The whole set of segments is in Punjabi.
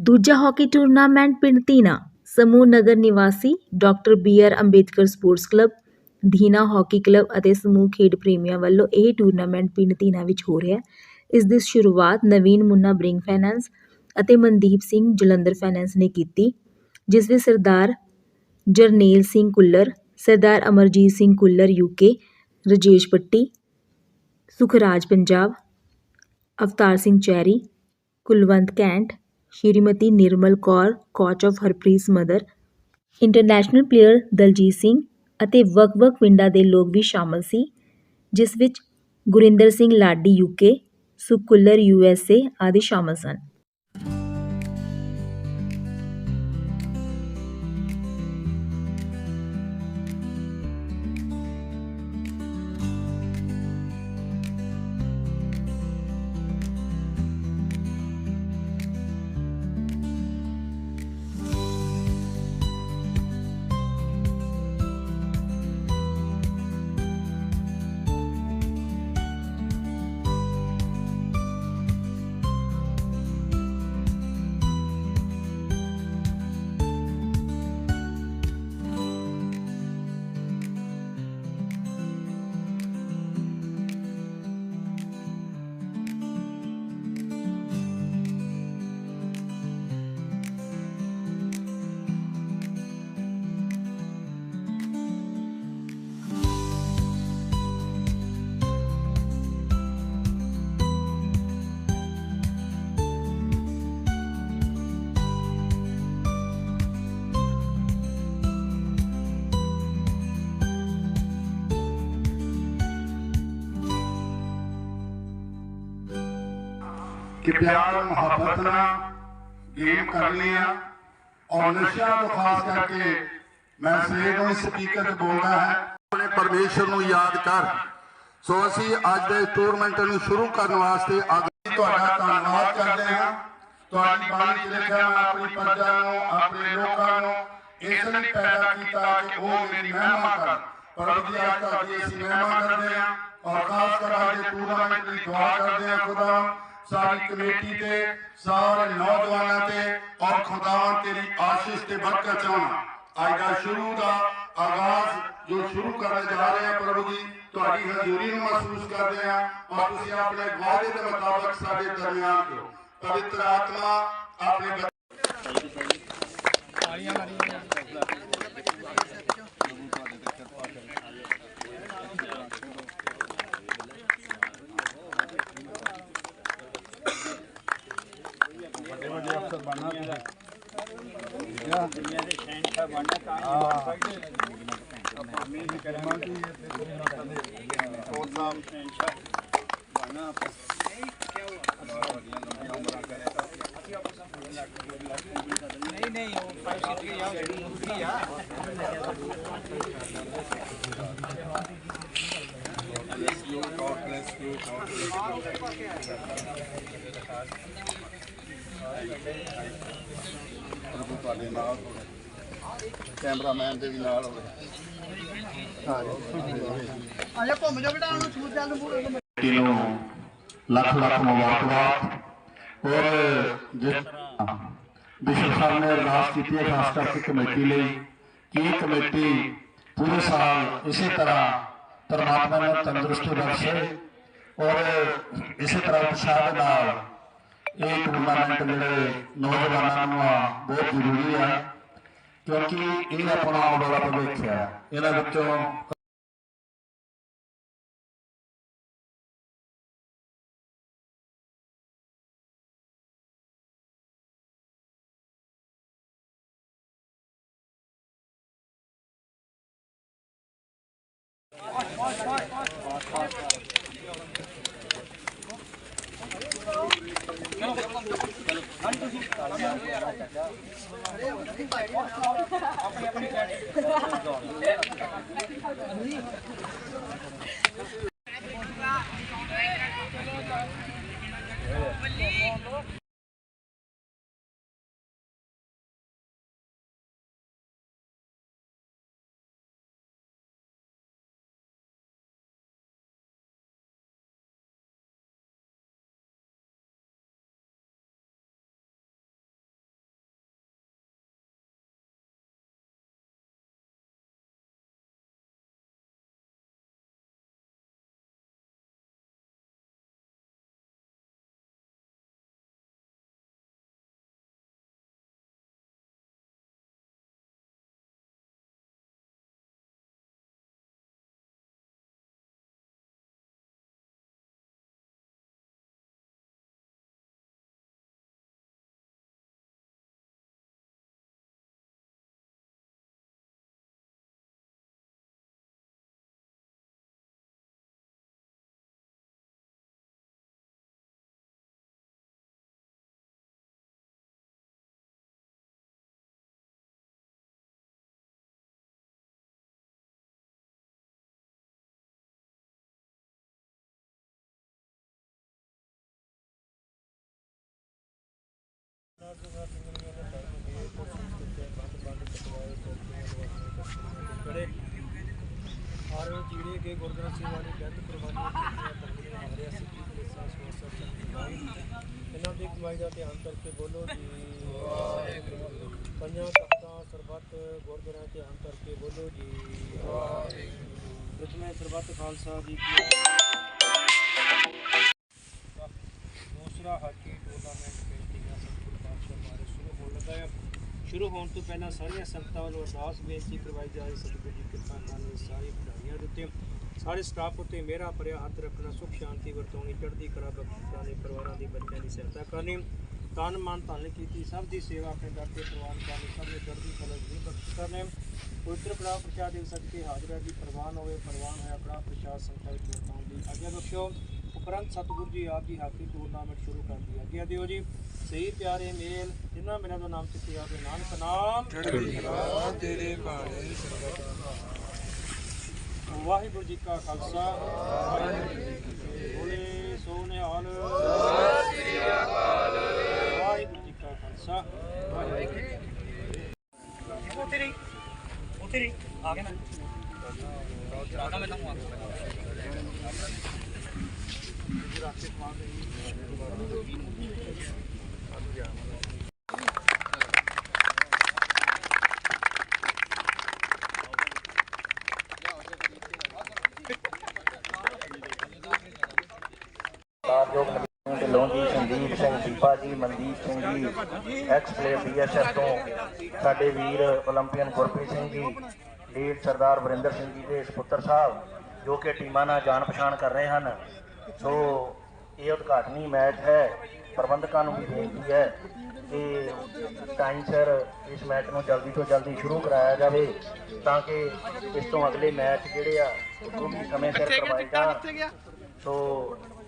ਦੂਜਾ ਹਾਕੀ ਟੂਰਨਾਮੈਂਟ ਪਿੰਡ ਧੀਨਾ, ਸਮੂਹ ਨਗਰ ਨਿਵਾਸੀ doctor B R Ambedkar sports club, Dhina hockey club ਅਤੇ ਸਮੂਹ ਖੇਡ ਪ੍ਰੇਮੀਆਂ ਵੱਲੋਂ ਇਹ ਟੂਰਨਾਮੈਂਟ ਪਿੰਡ ਧੀਨਾ ਵਿੱਚ ਹੋ ਰਿਹਾ ਹੈ। ਇਸ ਦੀ ਸ਼ੁਰੂਆਤ ਨਵੀਨ ਮੁੰਨਾ ਬ੍ਰਿੰਗ ਫਾਈਨੈਂਸ ਅਤੇ ਮਨਦੀਪ ਸਿੰਘ ਜਲੰਧਰ ਫਾਈਨੈਂਸ ਨੇ ਕੀਤੀ, ਜਿਸ ਵਿੱਚ Sardar Jarnail Singh Kullar, Sardar Amarjit Singh Kullar UK, Rajesh Patti, Sukhraj Punjab, Avtar Singh Cherry, Kulwant Kent Shrimati Nirmal Kaur coach of Harpreet mother international player Daljit Singh ਅਤੇ ਵੱਖ-ਵੱਖ ਪਿੰਡਾਂ ਦੇ ਲੋਕ ਵੀ ਸ਼ਾਮਲ ਸੀ, ਜਿਸ ਵਿੱਚ ਗੁਰਿੰਦਰ ਸਿੰਘ ਲਾਡੀ ਯੂਕੇ ਸੁਖ ਕੁੱਲਰ ਯੂਐਸਏ ਆਦਿ ਸ਼ਾਮਲ ਸਨ। ਕਿ ਪਿਆਰ, ਮੁਹੱਬਤ ਨਾਲ ਗੇਮ ਕਰਨੀ ਆ। ਔਰ ਨਸ਼ਿਆਂ ਤੋਂ ਖਾਸ ਕਰਕੇ ਮੈਂ ਸਵੇਰ ਨੂੰ ਸਪੀਕਰ ਤੇ ਬੋਲਦਾ ਹੈ। ਆਪਣੇ ਪਰਮੇਸ਼ਰ ਨੂੰ ਯਾਦ ਕਰ। ਸੋ ਅਸੀਂ ਅੱਜ ਦੇ ਟੂਰਨਾਮੈਂਟ ਨੂੰ ਸ਼ੁਰੂ ਕਰਨ ਵਾਸਤੇ ਅੱਜ ਤੁਹਾਡਾ ਧੰਨਵਾਦ ਕਰਦੇ ਹਾਂ। ਤੁਹਾਡੀ ਬਾਣੀ ਚ ਲਿਖਿਆ ਮੈਂ ਆਪਣੀ ਪ੍ਰਜਾ ਨੂੰ, ਆਪਣੇ ਲੋਕਾਂ ਨੂੰ, ਇਸ ਲਈ ਪੈਦਾ ਕੀਤਾ ਕਿ ਉਹ ਮੇਰੀ ਮਹਿਮਾ ਕਰਨ ਪ੍ਰਭੂ ਦੀ ਅੱਜ ਤੁਹਾਡੀ ਅਸੀਂ ਮਹਿਮਾ ਕਰਦੇ ਹਾਂ। ਔਰ ਖਾਸ ਕਰ ਅੱਜ ਦੇ ਟੂਰਨਾਮੈਂਟ ਦੀ ਦੁਆ ਕਰਦੇ ਹਾਂ ਖੁਦਾ ਸਾਰੀ ਕਮੇਟੀ ਤੇ, ਸਾਰੇ ਨੌਜਵਾਨਾਂ ਤੇ, ਔਰ ਖੁਦਾਵੰ ਤੇਰੀ ਆਸ਼ੀਸ਼ ਤੇ ਬਰਕਤ ਚਾਹਣਾ। ਅੱਜ ਦਾ ਸ਼ੁਰੂ ਦਾ ਆਗਾਜ਼ ਜੋ ਸ਼ੁਰੂ ਕਰਨ ਜਾ ਰਹੇ ਹਾਂ ਪ੍ਰਭੂ ਜੀ, ਤੁਹਾਡੀ ਹਜ਼ੂਰੀ ਨੂੰ ਮਹਿਸੂਸ ਕਰਦੇ ਆ ਔਰ ਤੁਸੀਂ ਆਪਣੇ ਵਾਅਦੇ ਦੇ ਮੁਤਾਬਕ ਸਾਡੇ ਦਰਮਿਆਨ ਕਰੋ ਪਵਿੱਤਰ ਆਤਮਾ ਆਪਣੇ ਬੱਚੇ ਪ੍ਰਭੂ ਤੁਹਾਡੇ नहीं नहीं वो फाइव सीट की यार मूर्ति यार God bless you, God bless you, God bless you. ਨਾਲ ਹੋਵੇ। ਕੈਮਰਾਮੈਨ ਦੇ ਵੀ ਨਾਲ ਹੋਵੇ। ਆਇਆ ਘੁੰਮ ਜਾ ਬੇਟਾ ਉਹਨੂੰ ਛੂਟ ਚੱਲ ਕਮੇਟੀ ਨੂੰ ਲੱਖ ਲੱਖ ਮੁਬਾਰਕਬਾਦ। ਔਰ ਜਿਸ ਤਰ੍ਹਾਂ ਬਿਸ਼ਪ ਸਾਹਿਬ ਨੇ ਅਰਦਾਸ ਕੀਤੀ ਹੈ ਖਾਸ ਕਰਕੇ ਕਮੇਟੀ ਲਈ ਕਿ ਇਹ ਕਮੇਟੀ ਪੂਰੇ ਸਾਲ ਇਸੇ ਤਰ੍ਹਾਂ ਪਰਮਾਤਮਾ ਨੂੰ ਤੰਦਰੁਸਤੀ ਬਖਸ਼ੇ ਔਰ ਇਸੇ ਤਰ੍ਹਾਂ ਉਤਸ਼ਾਹ ਨਾਲ ਇਹ ਟੂਰਨਾਮੈਂਟ ਜਿਹੜੇ ਨੌਜਵਾਨਾਂ ਨੂੰ ਆ ਬਹੁਤ ਜ਼ਰੂਰੀ ਆ ਕਿਉਂਕਿ ਇਹ ਆਪਣਾ ਆਉਣ ਵਾਲਾ ਭਵਿੱਖ ਹੈ ਇਹਨਾਂ ਵਿੱਚੋਂ Watch, watch, watch. 何? ਕਿ ਗੁਰਦੁਆਰਾ ਸਿੰਘ ਵਾਲੀ ਬੈਂਕ ਪ੍ਰਵਾਨੀਆਂ ਕੀਤੀਆਂ ਤੰਗੀਆਂ ਹਰਿਆ ਸਿੱਖੀ ਪੁਲਿਸਾਂ ਸਵਾਸਾਂ ਸੰਗਤਾਈ ਇਹਨਾਂ ਦੀ ਕਮਾਈ ਦਾ ਧਿਆਨ ਕਰਕੇ ਬੋਲੋ ਜੀ। ਵਾਹਿਗੁਰੂ ਪੰਜਾਂ ਤਖਤਾਂ ਸਰਬੱਤ ਗੁਰਦੁਆਰਿਆਂ ਦਾ ਧਿਆਨ ਕਰਕੇ ਬੋਲੋ ਜੀ। ਵਾਹਿਗੁਰੂ ਪ੍ਰਥਮੇ ਸਰਬੱਤ ਖਾਲਸਾ ਜੀ ਕੀ ਦੂਸਰਾ ਹਾਕੀ ਟੂਰਨਾਮੈਂਟ ਪੇਂਟਿੰਗਾਂ ਸਤਿਗੁਰੂ ਪਾਤਸ਼ਾਹ ਮਾਰੇ ਸ਼ੁਰੂ ਹੋਣ ਲੱਗਾ ਹੈ। ਸ਼ੁਰੂ ਹੋਣ ਤੋਂ ਪਹਿਲਾਂ ਸਾਰੀਆਂ ਸੰਗਤਾਂ ਵੱਲੋਂ ਅਰਦਾਸ ਬੇਨਤੀ ਕਰਵਾਈ ਜਾ ਰਹੀ ਸਤਿਗੁਰੂ ਜੀ ਕਿਰਪਾ ਕਰਨ ਸਾਰੀ ਖਿਡਾਰੀਆਂ ਦੇ ਉੱਤੇ ਸਾਰੇ ਸਟਾਫ ਉੱਤੇ ਮੇਰਾ ਭਰਿਆ ਹੱਥ ਰੱਖਣਾ, ਸੁਖ ਸ਼ਾਂਤੀ ਵਰਤਾਉਣੀ ਚੜ੍ਹਦੀ ਕਲਾ ਬਖਸ਼ਣਾ ਦੇ ਪਰਿਵਾਰਾਂ ਦੀ ਬੱਚਿਆਂ ਦੀ ਸਹਾਇਤਾ ਕਰਨੀ ਤਨ ਮਨ ਧਨ ਕੀਤੀ, ਸਭ ਦੀ ਸੇਵਾ ਆਪਣੇ ਦਰ ਤੇ ਪ੍ਰਵਾਨ ਕਰਨੀ, ਸਭ ਨੂੰ ਚੜ੍ਹਦੀ ਕਲਾ ਦੀ ਬਖਸ਼ ਕਰਨੇ, ਪਵਿੱਤਰ ਕੜਾ ਪ੍ਰਸ਼ਾਦ ਦੇ ਸਦਕੇ ਹਾਜ਼ਰ ਹੈ ਜੀ, ਪ੍ਰਵਾਨ ਹੋਵੇ, ਪ੍ਰਵਾਨ ਹੋਇਆ ਕੜਾ ਪ੍ਰਸ਼ਾਦ ਸੰਗਤਾਂ ਵਰਤਾਉਣ ਦੀ ਆਗਿਆ ਬਖਸ਼ੋ, ਉਪਰੰਤ ਸਤਿਗੁਰੂ ਜੀ ਆਪ ਜੀ ਹਾਕੀ ਟੂਰਨਾਮੈਂਟ ਸ਼ੁਰੂ ਕਰ ਦੀ ਆਗਿਆ ਦਿਓ ਜੀ, ਸਹੀ ਪਿਆਰੇ ਮੇਲ, ਜਿਨ੍ਹਾਂ ਮੇਰਾ ਦਾ ਨਾਮ ਚਿੱਤੇ ਆਵੇ ਨਾਨਕ ਨਾਮ ਤੇਰੇ ਬਾਣੇ ਵਾਹਿਗੁਰੂ ਜੀ ਕਾ ਖਾਲਸਾ ਵਾਹਿਗੁਰੂ ਜੀ ਕੀ ਫਤਿਹ। ਬੋਲੇ ਸੋ ਨਿਹਾਲ ਸਤਿ ਸ੍ਰੀ ਅਕਾਲ ਵਾਹਿਗੁਰੂ ਜੀ ਕਾ ਖਾਲਸਾ ਵਾਹਿਗੁਰੂ ਜੀ ਕੀ ਫਤਿਹ। ਉੱਥੇ ਨਹੀਂ ਉੱਥੇ ਨਹੀਂ ਆ ਗਏ ਨਾ। ਰਾਤਾ ਮੈਂ ਤਾਂ ਸਰਦਾਰਯੋਗ ਮਾਨਯੋਗ ਢਿੱਲੋਂ ਜੀ ਸੰਦੀਪ ਸਿੰਘ ਦੀਪਾ ਜੀ Mandeep Singh ji X player BSF ਤੋਂ ਸਾਡੇ ਵੀਰ 올림픽ਨ ਗੁਰਪ੍ਰੀਤ ਸਿੰਘ ਜੀ ਲੀਡ ਸਰਦਾਰ ਵਰਿੰਦਰ ਸਿੰਘ ਜੀ ਦੇ ਸਪੁੱਤਰ ਸਾਹਿਬ ਜੋ ਕਿ ਟੀਮਾਂ ਨਾਲ ਜਾਣ ਪਛਾਣ ਕਰ ਰਹੇ ਹਨ। ਸੋ ਇਹ ਉਦਘਾਟਨੀ ਮੈਚ ਹੈ। ਪ੍ਰਬੰਧਕਾਂ ਨੂੰ ਵੀ ਬੇਨਤੀ ਹੈ ਕਿ ਟਾਈਮ ਸਿਰ ਇਸ ਮੈਚ ਨੂੰ ਜਲਦੀ ਤੋਂ ਜਲਦੀ ਸ਼ੁਰੂ ਕਰਾਇਆ ਜਾਵੇ ਤਾਂ ਕਿ ਇਸ ਤੋਂ ਅਗਲੇ ਮੈਚ ਜਿਹੜੇ ਆ ਉਹ ਵੀ ਸਮੇਂ ਸਿਰ ਕਰਵਾਏ ਜਾਣ। ਸੋ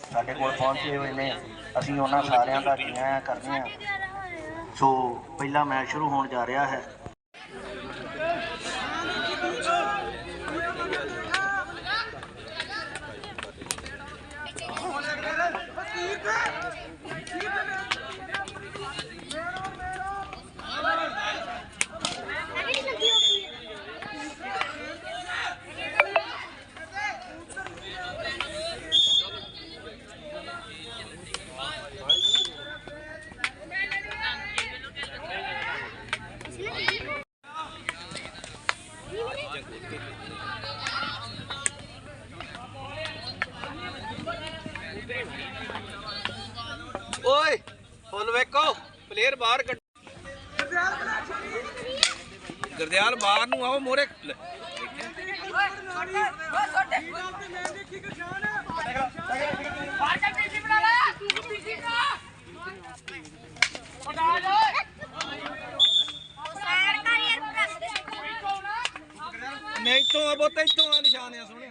ਸਾਡੇ ਕੋਲ ਪਹੁੰਚੇ ਹੋਏ ਨੇ। ਅਸੀਂ ਉਹਨਾਂ ਸਾਰਿਆਂ ਦਾ ਜੀ ਆਇਆਂ ਕਰਦੇ ਹਾਂ ਸੋ ਪਹਿਲਾ ਮੈਚ ਸ਼ੁਰੂ ਹੋਣ ਜਾ ਰਿਹਾ ਹੈ ਓਏ ਫੁੱਲ ਵੇਖੋ ਪਲੇਅਰ ਬਾਹਰ ਕੱਢ ਗਰਦਿਆਲ ਬਾਹਰ ਨੂੰ ਆਓ, ਮੋਰੇ ਨਹੀਂ ਇੱਥੋਂ ਆ ਬੋਤੇ ਇੱਥੋਂ ਆ ਨਿਸ਼ਾਨ ਆ ਸੋਹਣੇ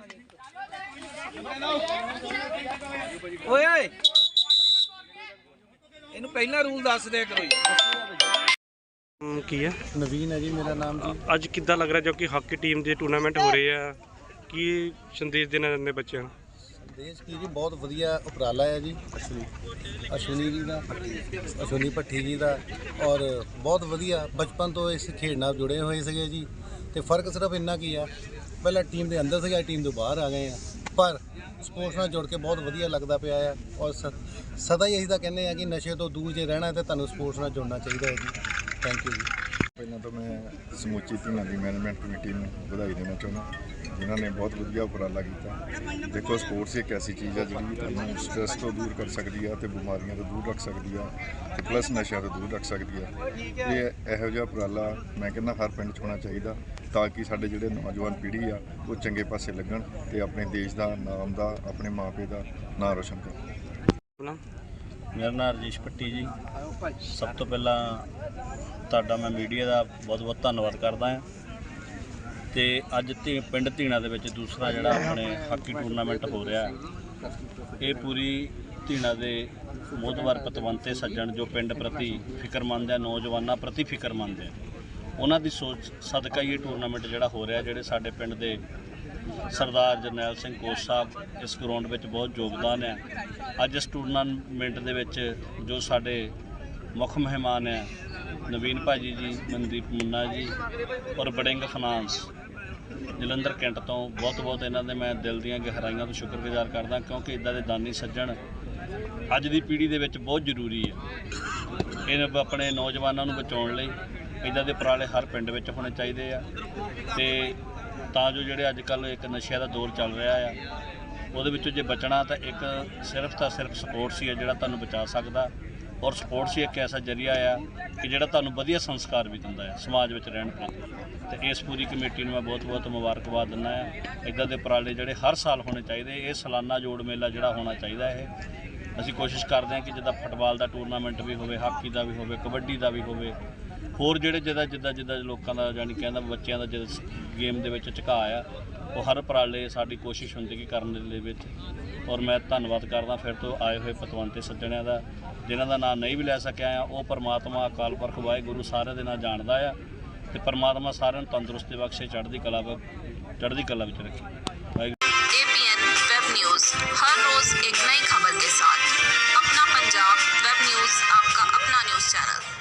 ਓਏ ਓਏ। ਇਹਨੂੰ ਪਹਿਲਾਂ ਰੂਲ ਦੱਸ ਦਿਆ ਕਰੋ ਜੀ। ਕੀ ਹੈ? ਨਵੀਨ ਹੈ ਜੀ ਮੇਰਾ ਨਾਮ ਜੀ। ਅੱਜ ਕਿੱਦਾਂ ਲੱਗ ਰਿਹਾ ਜੋ ਕਿ ਹਾਕੀ ਟੀਮ ਦੇ ਟੂਰਨਾਮੈਂਟ ਹੋ ਰਹੇ ਆ। ਕੀ ਸੰਦੇਸ਼ ਦੇਣਾ ਚਾਹੁੰਦੇ ਬੱਚਿਆਂ ਨੂੰ? ਦੇਸ਼ ਕੀ ਜੀ ਬਹੁਤ ਵਧੀਆ ਉਪਰਾਲਾ ਹੈ ਜੀ। ਅਸ਼ਵਨੀ। ਅਸ਼ਵਨੀ ਜੀ ਦਾ ਅਸ਼ਵਨੀ ਭੱਠੀ ਜੀ ਦਾ ਔਰ ਬਹੁਤ ਵਧੀਆ ਬਚਪਨ ਤੋਂ ਇਸ ਖੇਡ ਨਾਲ ਜੁੜੇ ਹੋਏ ਸੀਗੇ ਜੀ। ਤੇ ਫ਼ਰਕ ਸਿਰਫ ਇੰਨਾ ਕੀ ਆ ਪਹਿਲਾਂ ਟੀਮ ਦੇ ਅੰਦਰ ਸੀਗਾ ਟੀਮ ਤੋਂ ਬਾਹਰ ਆ ਗਏ ਆ। ਪਰ ਸਪੋਰਟਸ ਨਾਲ ਜੁੜ ਕੇ ਬਹੁਤ ਵਧੀਆ ਲੱਗਦਾ ਪਿਆ ਆ। ਔਰ ਸ- ਸਦਾ ਹੀ ਅਸੀਂ ਤਾਂ ਕਹਿੰਦੇ ਆ ਕਿ ਨਸ਼ੇ ਤੋਂ ਦੂਰ ਜੇ ਰਹਿਣਾ ਤਾਂ ਤੁਹਾਨੂੰ ਸਪੋਰਟਸ ਨਾਲ ਜੁੜਨਾ ਚਾਹੀਦਾ ਹੈ ਜੀ। ਥੈਂਕ ਯੂ ਜੀ। ਪਹਿਲਾਂ ਤਾਂ ਮੈਂ ਸਮੁੱਚੀ ਧੀਆਂ ਦੀ ਮੈਨੇਜਮੈਂਟ ਕਮੇਟੀ ਨੂੰ ਵਧਾਈ ਦੇਣਾ ਚਾਹੁੰਦਾ। ਜਿਨ੍ਹਾਂ ਨੇ ਬਹੁਤ ਵਧੀਆ ਉਪਰਾਲਾ ਕੀਤਾ। ਦੇਖੋ ਸਪੋਰਟਸ ਇੱਕ ਐਸੀ ਚੀਜ਼ ਆ ਜਿਹੜੀ ਤੁਹਾਨੂੰ ਸਟ੍ਰੈਸ ਤੋਂ ਦੂਰ ਕਰ ਸਕਦੀ ਆ ਤੇ ਬਿਮਾਰੀਆਂ ਤੋਂ ਦੂਰ ਰੱਖ ਸਕਦੀ ਆ ਤੇ ਪਲੱਸ ਨਸ਼ਿਆਂ ਤੋਂ ਦੂਰ ਰੱਖ ਸਕਦੀ ਆ। ਇਹ ਇਹੋ ਜਿਹਾ ਉਪਰਾਲਾ ਮੈਂ ਕਹਿੰਦਾ ਹਰ ਪਿੰਡ 'ਚ ਹੋਣਾ ਚਾਹੀਦਾ। ਤਾਂ ਕਿ ਸਾਡੇ ਜਿਹੜੇ ਨੌਜਵਾਨ ਪੀੜ੍ਹੀ ਆ ਉਹ ਚੰਗੇ ਪਾਸੇ ਲੱਗਣ ਤੇ ਆਪਣੇ ਦੇਸ਼ ਦਾ ਨਾਮ ਦਾ ਆਪਣੇ ਮਾਪੇ ਦਾ ਨਾਂ ਰੋਸ਼ਨ ਕਰਨ। ਆਪਣਾ? ਮੇਰਾ ਨਾਮ ਰਜੇਸ਼ ਭੱਟੀ ਜੀ। ਸਭ ਤੋਂ ਪਹਿਲਾਂ ਤੁਹਾਡਾ ਮੈਂ ਮੀਡੀਆ ਦਾ ਬਹੁਤ ਬਹੁਤ ਧੰਨਵਾਦ ਕਰਦਾ ਹਾਂ। ਤੇ ਅੱਜ ਧੀ ਪਿੰਡ ਧੀਣਾ ਦੇ ਵਿੱਚ ਦੂਸਰਾ ਜਿਹੜਾ ਆਪਣੇ ਹਾਕੀ ਟੂਰਨਾਮੈਂਟ ਹੋ ਰਿਹਾ ਹੈ ਇਹ ਪੂਰੀ ਧੀਣਾ ਦੇ ਮੋਦਵਾਰ ਪਤਵੰਤੇ ਸੱਜਣ ਜੋ ਪਿੰਡ ਪ੍ਰਤੀ ਫਿਕਰਮੰਦ ਹੈ ਨੌਜਵਾਨਾਂ ਪ੍ਰਤੀ ਫਿਕਰਮੰਦ ਹੈ। ਉਹਨਾਂ ਦੀ ਸੋਚ ਸਦਕਾ ਹੀ ਇਹ ਟੂਰਨਾਮੈਂਟ ਜਿਹੜਾ ਹੋ ਰਿਹਾ, ਜਿਹੜੇ ਸਾਡੇ ਪਿੰਡ ਦੇ ਸਰਦਾਰ ਜਰਨੈਲ ਸਿੰਘ ਕੋਚ ਸਾਹਿਬ ਇਸ ਗਰਾਊਂਡ ਵਿੱਚ ਬਹੁਤ ਯੋਗਦਾਨ ਹੈ। ਅੱਜ ਇਸ ਟੂਰਨਾਮੈਂਟ ਦੇ ਵਿੱਚ ਜੋ ਸਾਡੇ ਮੁੱਖ ਮਹਿਮਾਨ ਹੈ, ਨਵੀਨ ਭਾਜੀ ਜੀ, ਮਨਦੀਪ ਮੁੰਨਾ ਜੀ ਔਰ ਬੜਿੰਗ ਫਾਈਨਾਂਸ ਜਲੰਧਰ ਕੈਂਟ ਤੋਂ ਬਹੁਤ ਬਹੁਤ ਇਹਨਾਂ ਦੇ ਮੈਂ ਦਿਲ ਦੀਆਂ ਗਹਿਰਾਈਆਂ ਤੋਂ ਸ਼ੁਕਰਗੁਜ਼ਾਰ ਕਰਦਾ ਕਿਉਂਕਿ ਇਦਾਂ ਦੇ ਦਾਨੀ ਸੱਜਣ ਅੱਜ ਦੀ ਪੀੜ੍ਹੀ ਦੇ ਵਿੱਚ ਬਹੁਤ ਜ਼ਰੂਰੀ ਹੈ। ਇਹਨਾਂ ਆਪਣੇ ਨੌਜਵਾਨਾਂ ਨੂੰ ਬਚਾਉਣ ਲਈ ਇਦਾਂ ਦੇ ਉਪਰਾਲੇ ਹਰ ਪਿੰਡ ਵਿੱਚ ਹੋਣੇ ਚਾਹੀਦੇ ਆ। ਤੇ ਤਾਂ ਜੋ ਜਿਹੜੇ ਅੱਜ ਕੱਲ ਇੱਕ ਨਸ਼ਿਆਂ ਦਾ ਦੌਰ ਚੱਲ ਰਿਹਾ ਆ, ਉਹਦੇ ਵਿੱਚੋਂ ਜੇ ਬਚਣਾ ਤਾਂ ਇੱਕ ਸਿਰਫ ਤਾਂ ਸਿਰਫ ਸਪੋਰਟਸ ਹੀ ਹੈ ਜਿਹੜਾ ਤੁਹਾਨੂੰ ਬਚਾ ਸਕਦਾ। ਔਰ ਸਪੋਰਟਸ ਹੀ ਇੱਕ ਐਸਾ ਜਰੀਆ ਆ ਕਿ ਜਿਹੜਾ ਤੁਹਾਨੂੰ ਵਧੀਆ ਸੰਸਕਾਰ ਵੀ ਦਿੰਦਾ ਹੈ ਸਮਾਜ ਵਿੱਚ ਰਹਿਣ ਪ੍ਰਤੀ। ਤੇ ਇਸ ਪੂਰੀ ਕਮੇਟੀ ਨੂੰ ਮੈਂ ਬਹੁਤ-ਬਹੁਤ ਮੁਬਾਰਕਬਾਦ ਦਿੰਦਾ ਆ। ਇਦਾਂ ਦੇ ਉਪਰਾਲੇ ਜਿਹੜੇ ਹਰ ਸਾਲ ਹੋਣੇ ਚਾਹੀਦੇ, ਇਹ ਸਾਲਾਨਾ ਜੋੜ ਮੇਲਾ ਜਿਹੜਾ ਹੋਣਾ ਚਾਹੀਦਾ ਇਹ। ਅਸੀਂ ਕੋਸ਼ਿਸ਼ ਕਰਦੇ ਹਾਂ ਕਿ ਜਿੱਦਾਂ ਫੁੱਟਬਾਲ ਦਾ ਟੂਰਨਾਮੈਂਟ ਵੀ ਹੋਵੇ, ਹਾਕੀ ਦਾ ਵੀ ਹੋਵੇ, ਕਬੱਡੀ ਦਾ ਵੀ ਹੋਵੇ ਹੋਰ ਜਿਹੜੇ ਜਿੱਦਾਂ ਜਿੱਦਾਂ ਜਿੱਦਾਂ ਲੋਕਾਂ ਦਾ ਜਾਨੀ ਕਹਿੰਦਾ ਬੱਚਿਆਂ ਦਾ ਜਦ ਗੇਮ ਦੇ ਵਿੱਚ ਝੁਕਾਅ ਆ, ਉਹ ਹਰ ਉਪਰਾਲੇ ਸਾਡੀ ਕੋਸ਼ਿਸ਼ ਹੁੰਦੀ ਕਿ ਕਰਨ ਦੇ ਵਿੱਚ। ਔਰ ਮੈਂ ਧੰਨਵਾਦ ਕਰਦਾ ਫਿਰ ਤੋਂ ਆਏ ਹੋਏ ਪਤਵੰਤੇ ਸੱਜਣਿਆਂ ਦਾ, ਜਿਨ੍ਹਾਂ ਦਾ ਨਾਮ ਨਹੀਂ ਵੀ ਲੈ ਸਕਿਆ ਆ। ਉਹ ਪਰਮਾਤਮਾ, ਅਕਾਲ ਪੁਰਖ, ਵਾਹਿਗੁਰੂ ਸਾਰਿਆਂ ਦੇ ਨਾਲ ਜਾਣਦਾ ਆ। ਤੇ ਪਰਮਾਤਮਾ ਸਾਰਿਆਂ ਨੂੰ ਤੰਦਰੁਸਤੀ ਬਖਸ਼ੇ, ਚੜ੍ਹਦੀ ਕਲਾ ਚੜ੍ਹਦੀ ਕਲਾ ਵਿੱਚ ਰੱਖੇ।